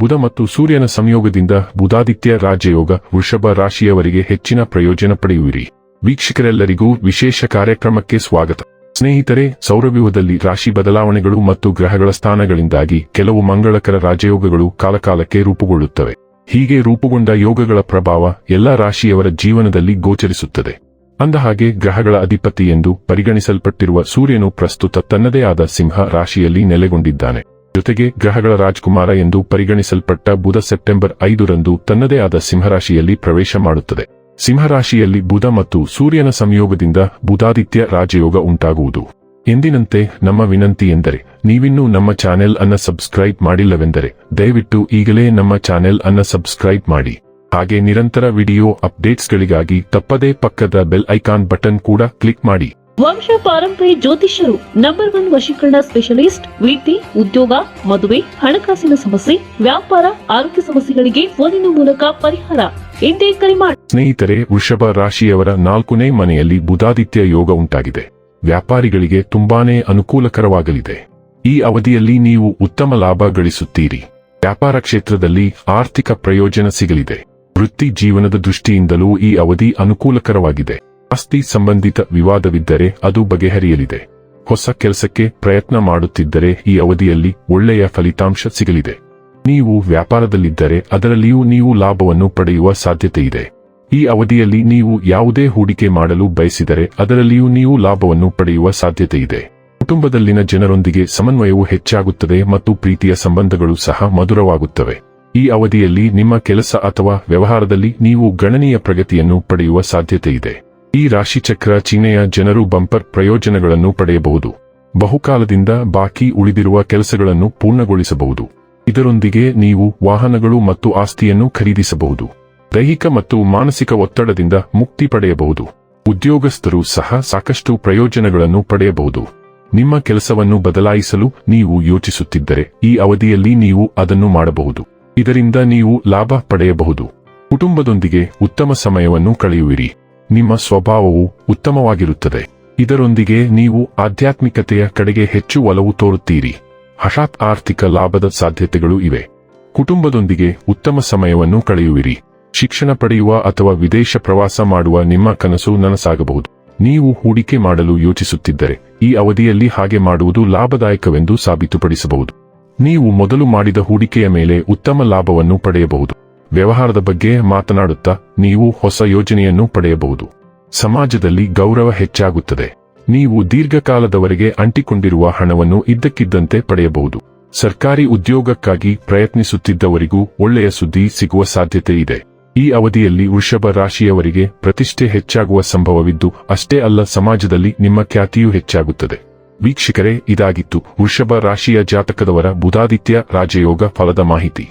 ಬುಧ ಮತ್ತು ಸೂರ್ಯನ ಸಂಯೋಗದಿಂದ ಬುಧಾದಿತ್ಯ ರಾಜಯೋಗ ವೃಷಭ ರಾಶಿಯವರಿಗೆ ಹೆಚ್ಚಿನ ಪ್ರಯೋಜನ ಪಡೆಯುವಿರಿ. ವೀಕ್ಷಕರೆಲ್ಲರಿಗೂ ವಿಶೇಷ ಕಾರ್ಯಕ್ರಮಕ್ಕೆ ಸ್ವಾಗತ. ಸ್ನೇಹಿತರೆ, ಸೌರವ್ಯೂಹದಲ್ಲಿ ರಾಶಿ ಬದಲಾವಣೆಗಳು ಮತ್ತು ಗ್ರಹಗಳ ಸ್ಥಾನಗಳಿಂದಾಗಿ ಕೆಲವು ಮಂಗಳಕರ ರಾಜಯೋಗಗಳು ಕಾಲಕಾಲಕ್ಕೆ ರೂಪುಗೊಳ್ಳುತ್ತವೆ. ಹೀಗೆ ರೂಪುಗೊಂಡ ಯೋಗಗಳ ಪ್ರಭಾವ ಎಲ್ಲ ರಾಶಿಯವರ ಜೀವನದಲ್ಲಿ ಗೋಚರಿಸುತ್ತದೆ. ಅಂದಹಾಗೆ, ಗ್ರಹಗಳ ಅಧಿಪತಿ ಎಂದು ಪರಿಗಣಿಸಲ್ಪಟ್ಟಿರುವ ಸೂರ್ಯನು ಪ್ರಸ್ತುತ ತನ್ನದೇ ಆದ ಸಿಂಹ ರಾಶಿಯಲ್ಲಿ ನೆಲೆಗೊಂಡಿದ್ದಾನೆ. ಜೊತೆಗೆ ಗ್ರಹಗಳ ರಾಜ್ಕುಮಾರ ಎಂದು ಪರಿಗಣಿಸಲ್ಪಟ್ಟ ಬುಧ ಸೆಪ್ಟೆಂಬರ್ ಐದರಂದು ತನ್ನದೇ ಆದ ಸಿಂಹರಾಶಿಯಲ್ಲಿ ಪ್ರವೇಶ ಮಾಡುತ್ತದೆ. ಸಿಂಹರಾಶಿಯಲ್ಲಿ ಬುಧ ಮತ್ತು ಸೂರ್ಯನ ಸಂಯೋಗದಿಂದ ಬುಧಾದಿತ್ಯ ರಾಜಯೋಗ ಉಂಟಾಗುವುದು. ಎಂದಿನಂತೆ ನಮ್ಮ ವಿನಂತಿ ಎಂದರೆ, ನೀವಿನ್ನೂ ನಮ್ಮ ಚಾನೆಲ್ ಅನ್ನ ಸಬ್ಸ್ಕ್ರೈಬ್ ಮಾಡಿಲ್ಲವೆಂದರೆ, ದಯವಿಟ್ಟು ಈಗಲೇ ನಮ್ಮ ಚಾನೆಲ್ ಅನ್ನ ಸಬ್ಸ್ಕ್ರೈಬ್ ಮಾಡಿ. ಹಾಗೆ ನಿರಂತರ ವಿಡಿಯೋ ಅಪ್ಡೇಟ್ಸ್ಗಳಿಗಾಗಿ ತಪ್ಪದೇ ಪಕ್ಕದ ಬೆಲ್ ಐಕಾನ್ ಬಟನ್ ಕೂಡ ಕ್ಲಿಕ್ ಮಾಡಿ. ವಂಶ ಪಾರಂಪರ್ಯ ಜ್ಯೋತಿಷ್ಯರು ನಂಬರ್ ಒನ್ ವಶೀಕರಣ ಸ್ಪೆಷಲಿಸ್ಟ್ ವಿದ್ಯೆ ಉದ್ಯೋಗ, ಮದುವೆ, ಹಣಕಾಸಿನ ಸಮಸ್ಯೆ, ವ್ಯಾಪಾರ, ಆರೋಗ್ಯ ಸಮಸ್ಯೆಗಳಿಗೆ ಫೋನಿನ ಮೂಲಕ ಪರಿಹಾರ. ಎಂದೇ ಕರೆ ಮಾಡಿ ಸ್ನೇಹಿತರೆ, ವೃಷಭ ರಾಶಿಯವರ ನಾಲ್ಕನೇ ಮನೆಯಲ್ಲಿ ಬುಧಾದಿತ್ಯ ಯೋಗ ಉಂಟಾಗಿದೆ. ವ್ಯಾಪಾರಿಗಳಿಗೆ ತುಂಬಾನೇ ಅನುಕೂಲಕರವಾಗಲಿದೆ. ಈ ಅವಧಿಯಲ್ಲಿ ನೀವು ಉತ್ತಮ ಲಾಭ ಗಳಿಸುತ್ತೀರಿ. ವ್ಯಾಪಾರ ಕ್ಷೇತ್ರದಲ್ಲಿ ಆರ್ಥಿಕ ಪ್ರಯೋಜನ ಸಿಗಲಿದೆ. ವೃತ್ತಿ ಜೀವನದ ದೃಷ್ಟಿಯಿಂದಲೂ ಈ ಅವಧಿ ಅನುಕೂಲಕರವಾಗಿದೆ. ಆಸ್ತಿ ಸಂಬಂಧಿತ ವಿವಾದವಿದ್ದರೆ ಅದು ಬಗೆಹರಿಯಲಿದೆ. ಹೊಸ ಕೆಲಸಕ್ಕೆ ಪ್ರಯತ್ನ ಮಾಡುತ್ತಿದ್ದರೆ ಈ ಅವಧಿಯಲ್ಲಿ ಒಳ್ಳೆಯ ಫಲಿತಾಂಶ ಸಿಗಲಿದೆ. ನೀವು ವ್ಯಾಪಾರದಲ್ಲಿದ್ದರೆ ಅದರಲ್ಲಿಯೂ ನೀವು ಲಾಭವನ್ನು ಪಡೆಯುವ ಸಾಧ್ಯತೆ ಇದೆ ಈ ಅವಧಿಯಲ್ಲಿ ನೀವು ಯಾವುದೇ ಹೂಡಿಕೆ ಮಾಡಲು ಬಯಸಿದರೆ ಅದರಲ್ಲಿಯೂ ನೀವು ಲಾಭವನ್ನು ಪಡೆಯುವ ಸಾಧ್ಯತೆ ಇದೆ ಕುಟುಂಬದಲ್ಲಿನ ಜನರೊಂದಿಗೆ ಸಮನ್ವಯವು ಹೆಚ್ಚಾಗುತ್ತದೆ ಮತ್ತು ಪ್ರೀತಿಯ ಸಂಬಂಧಗಳು ಸಹ ಮಧುರವಾಗುತ್ತವೆ. ಈ ಅವಧಿಯಲ್ಲಿ ನಿಮ್ಮ ಕೆಲಸ ಅಥವಾ ವ್ಯವಹಾರದಲ್ಲಿ ನೀವು ಗಣನೀಯ ಪ್ರಗತಿಯನ್ನು ಪಡೆಯುವ ಸಾಧ್ಯತೆ ಇದೆ ಈ ರಾಶಿಚಕ್ರ ಚೀನೆಯ ಜನರು ಬಂಪರ್ ಪ್ರಯೋಜನಗಳನ್ನು ಪಡೆಯಬಹುದು. ಬಹುಕಾಲದಿಂದ ಬಾಕಿ ಉಳಿದಿರುವ ಕೆಲಸಗಳನ್ನು ಪೂರ್ಣಗೊಳಿಸಬಹುದು. ಇದರೊಂದಿಗೆ ನೀವು ವಾಹನಗಳು ಮತ್ತು ಆಸ್ತಿಯನ್ನು ಖರೀದಿಸಬಹುದು. ದೈಹಿಕ ಮತ್ತು ಮಾನಸಿಕ ಒತ್ತಡದಿಂದ ಮುಕ್ತಿ ಪಡೆಯಬಹುದು. ಉದ್ಯೋಗಸ್ಥರು ಸಹ ಸಾಕಷ್ಟು ಪ್ರಯೋಜನಗಳನ್ನು ಪಡೆಯಬಹುದು. ನಿಮ್ಮ ಕೆಲಸವನ್ನು ಬದಲಾಯಿಸಲು ನೀವು ಯೋಚಿಸುತ್ತಿದ್ದರೆ ಈ ಅವಧಿಯಲ್ಲಿ ನೀವು ಅದನ್ನು ಮಾಡಬಹುದು. ಇದರಿಂದ ನೀವು ಲಾಭ ಪಡೆಯಬಹುದು. ಕುಟುಂಬದೊಂದಿಗೆ ಉತ್ತಮ ಸಮಯವನ್ನು ಕಳೆಯುವಿರಿ. ನಿಮ್ಮ ಸ್ವಭಾವವು ಉತ್ತಮವಾಗಿರುತ್ತದೆ. ಇದರೊಂದಿಗೆ ನೀವು ಆಧ್ಯಾತ್ಮಿಕತೆಯ ಕಡೆಗೆ ಹೆಚ್ಚು ಒಲವು ತೋರುತ್ತೀರಿ. ಹಠಾತ್ ಆರ್ಥಿಕ ಲಾಭದ ಸಾಧ್ಯತೆಗಳು ಇವೆ. ಕುಟುಂಬದೊಂದಿಗೆ ಉತ್ತಮ ಸಮಯವನ್ನು ಕಳೆಯುವಿರಿ. ಶಿಕ್ಷಣ ಪಡೆಯುವ ಅಥವಾ ವಿದೇಶ ಪ್ರವಾಸ ಮಾಡುವ ನಿಮ್ಮ ಕನಸು ನನಸಾಗಬಹುದು. ನೀವು ಹೂಡಿಕೆ ಮಾಡಲು ಯೋಚಿಸುತ್ತಿದ್ದರೆ, ಈ ಅವಧಿಯಲ್ಲಿ ಹಾಗೆ ಮಾಡುವುದು ಲಾಭದಾಯಕವೆಂದು ಸಾಬೀತುಪಡಿಸಬಹುದು. ನೀವು ಮೊದಲು ಮಾಡಿದ ಹೂಡಿಕೆಯ ಮೇಲೆ ಉತ್ತಮ ಲಾಭವನ್ನು ಪಡೆಯಬಹುದು. ವ್ಯವಹಾರದ ಬಗ್ಗೆ ಮಾತನಾಡುತ್ತಾ ನೀವು ಹೊಸ ಯೋಜನೆಯನ್ನು ಪಡೆಯಬಹುದು. ಸಮಾಜದಲ್ಲಿ ಗೌರವ ಹೆಚ್ಚಾಗುತ್ತದೆ. ನೀವು ದೀರ್ಘಕಾಲದವರೆಗೆ ಅಂಟಿಕೊಂಡಿರುವ ಹಣವನ್ನು ಇದ್ದಕ್ಕಿದ್ದಂತೆ ಪಡೆಯಬಹುದು. ಸರ್ಕಾರಿ ಉದ್ಯೋಗಕ್ಕಾಗಿ ಪ್ರಯತ್ನಿಸುತ್ತಿದ್ದವರಿಗೂ ಒಳ್ಳೆಯ ಸುದ್ದಿ ಸಿಗುವ ಸಾಧ್ಯತೆ ಇದೆ. ಈ ಅವಧಿಯಲ್ಲಿ ವೃಷಭ ರಾಶಿಯವರಿಗೆ ಪ್ರತಿಷ್ಠೆ ಹೆಚ್ಚಾಗುವ ಸಂಭವವಿದ್ದು, ಅಷ್ಟೇ ಅಲ್ಲ ಸಮಾಜದಲ್ಲಿ ನಿಮ್ಮ ಖ್ಯಾತಿಯೂ ಹೆಚ್ಚಾಗುತ್ತದೆ. ವೀಕ್ಷಕರೇ, ಇದಾಗಿತ್ತು ವೃಷಭ ರಾಶಿಯ ಜಾತಕದವರ ಬುಧಾದಿತ್ಯ ರಾಜಯೋಗ ಫಲದ ಮಾಹಿತಿ.